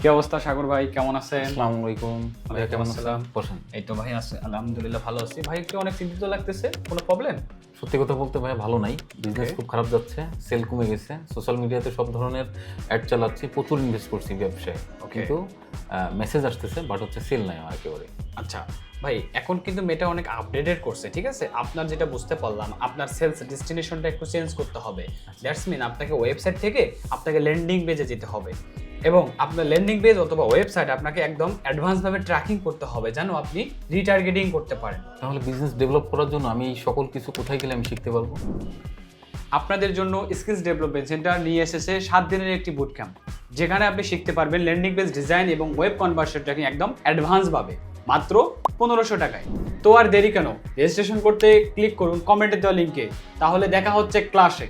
কি অবস্থা সাগর ভাই? কেমন আছেন? আসসালামু আলাইকুম। ভাইয়া কেমন আছেন। বসেন। এই তো ভাই আছে। আলহামদুলিল্লাহ ভালো আছি। ভাই একটু অনেক চিন্তিত লাগতেছে কোনো প্রবলেম সত্যি কথা বলতে ভাই ভালো নাই। বিজনেস খুব খারাপ যাচ্ছে সেল কমে গেছে। সোশ্যাল মিডিয়াতে সব ধরনের অ্যাড চালাচ্ছি প্রচুর ইনভেস্ট করছি ব্যবসায়। কিন্তু মেসেজ আসতেছে বাট হচ্ছে সেল নাই আমার একেবারে। আচ্ছা ভাই এখন কিন্তু মেটা অনেক আপডেটেড করছে ঠিক আছে? আপনার যেটা বুঝতে পারলাম আপনার সেলস ডেস্টিনেশনটা একটু চেঞ্জ করতে হবে। দ্যাটস মিন আপনাকে ওয়েবসাইট থেকে আপনাকে ল্যান্ডিং পেজে যেতে হবে। এবং আপনার ল্যান্ডিং পেজ অথবা ওয়েবসাইট আপনাকে একদম অ্যাডভান্সভাবে ট্র্যাকিং করতে হবে যেন আপনি রিটার্গেটিং করতে পারেন। তাহলে বিজনেস ডেভেলপ করার জন্য আমি সকল কিছু কোথায় গেলে আমি শিখতে পারব? আপনাদের জন্য স্কিলস ডেভেলপমেন্ট সেন্টার নিয়ে এসেছে সাত দিনের একটি বুট ক্যাম্প যেখানে আপনি শিখতে পারবেন ল্যান্ডিং পেজ ডিজাইন এবং ওয়েব কনভার্সন ট্র্যাকিং একদম অ্যাডভান্স ভাবে মাত্র পনেরোশো টাকায়। তো আর দেরি কেন? রেজিস্ট্রেশন করতে ক্লিক করুন কমেন্টে দেওয়া লিঙ্কে তাহলে দেখা হচ্ছে ক্লাসে